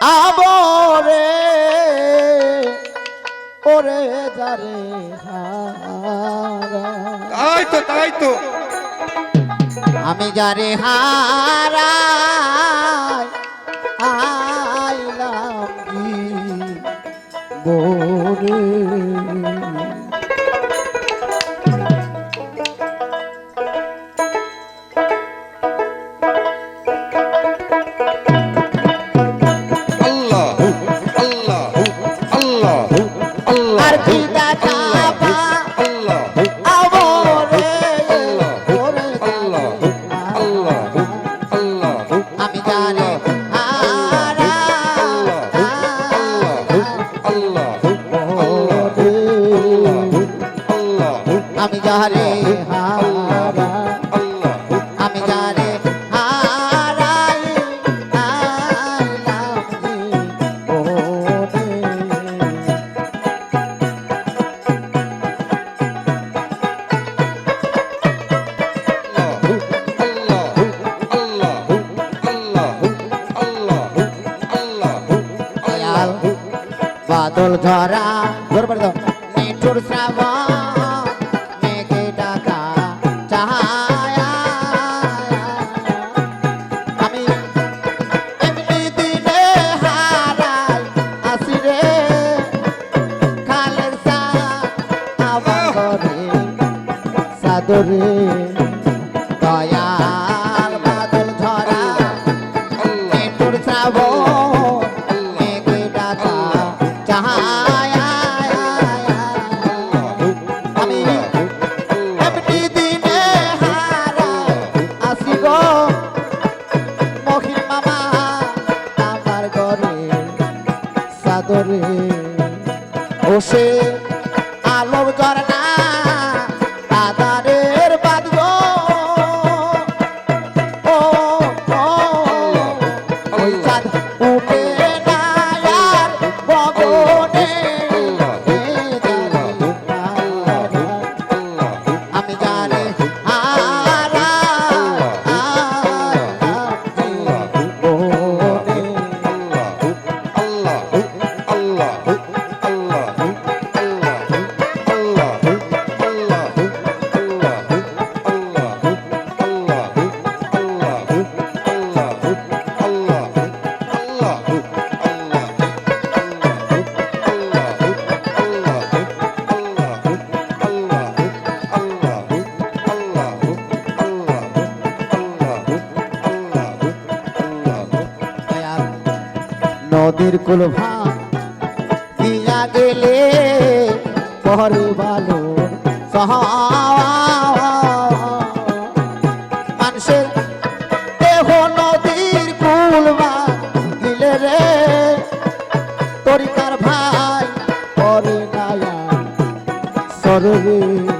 আমরে ওরে যারে তাই তো তাই তো। আমি যারে হারা আইলাম কি গোরে নদীর কুল দিয়া গেলে পরে ভালো মানুষের দেহ নদীর কুল দিলে রে তরিকার ভাই পরে নায়া সরবে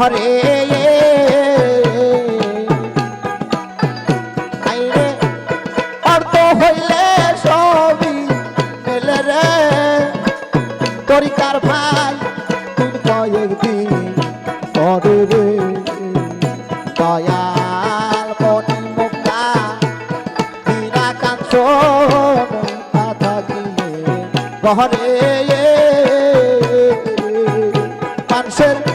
হরে অর্থ হইলে সবই পেলে রে। তরিকার ভাই তুই কয়েকদিন করে রে। দয়াল মনি মোকা বিনা কাঞ্চ কথা মানুষের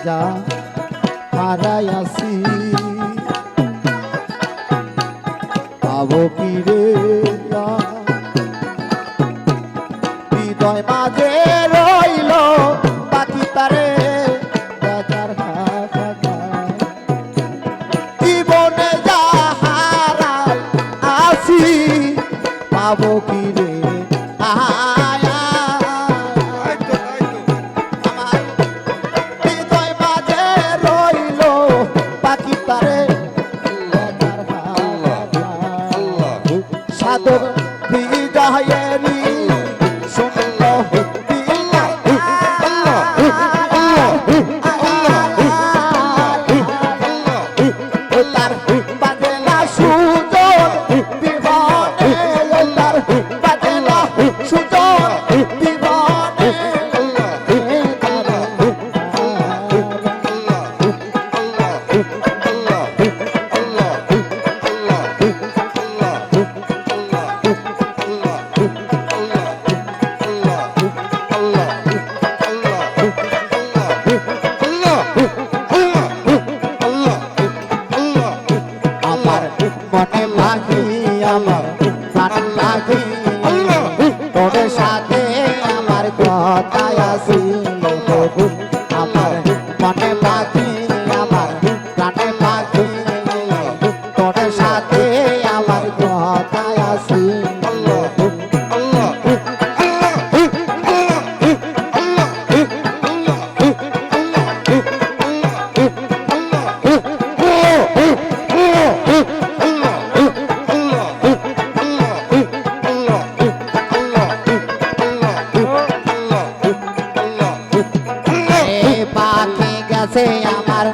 থাইকা হারাই আসি। পাবো কি রে হৃদয় মাঝে রইল, বাকি তারে জীবনে যা হারাই আসি, পাবো কি রে আহা মনে বাজি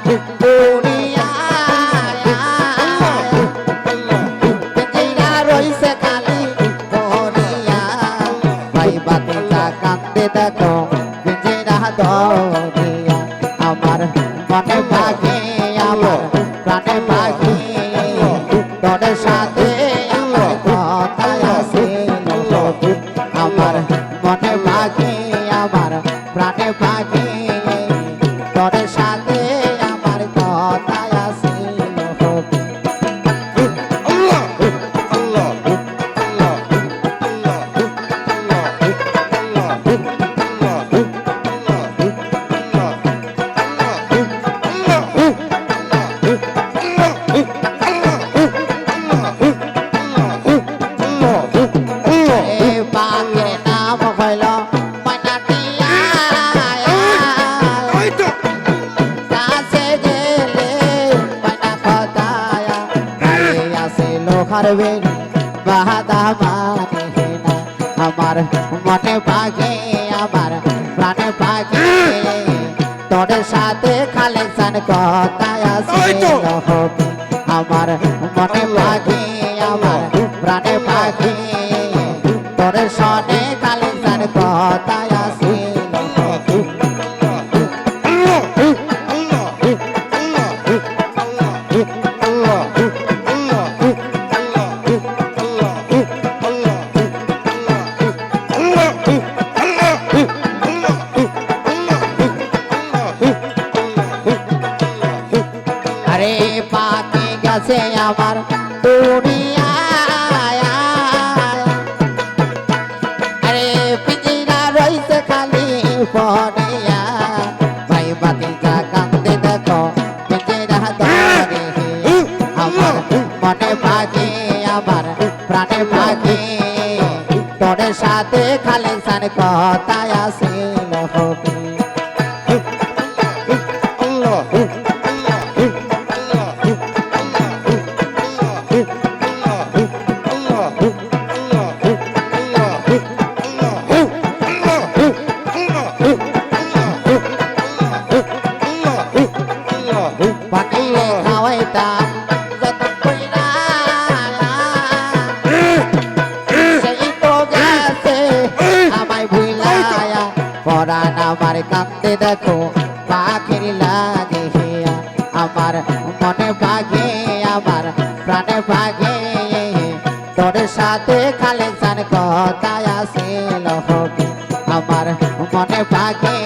对。আমার বের বাহাদা মানে আমার মনে পাগে আমার প্রাণে পাগে তোর সাথে কালেকশন কথায় আছে আমার মনে পাগে আমার প্রাণে পাগে তোর সনে সান কথায় আছে আমার দুনিয়া খালি ভাই বাতি কান্দে দেখো পিজিরা দরে আমার মনে আমার প্রাণে তোর সাথে খালি সার কথায় আসে আমার কাঁদতে দেখো, পাখির লাগে আমার মনে ভাগে, আমার প্রাণে ভাগে। তোর সাথে খালে সান কথায় হবে আমার মনে বাঘে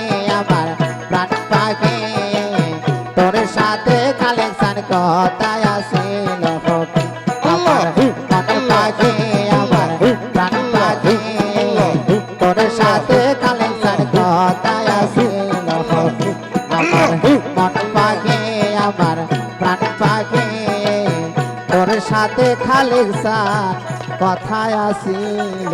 তোর খালেসা কথায় আসিল।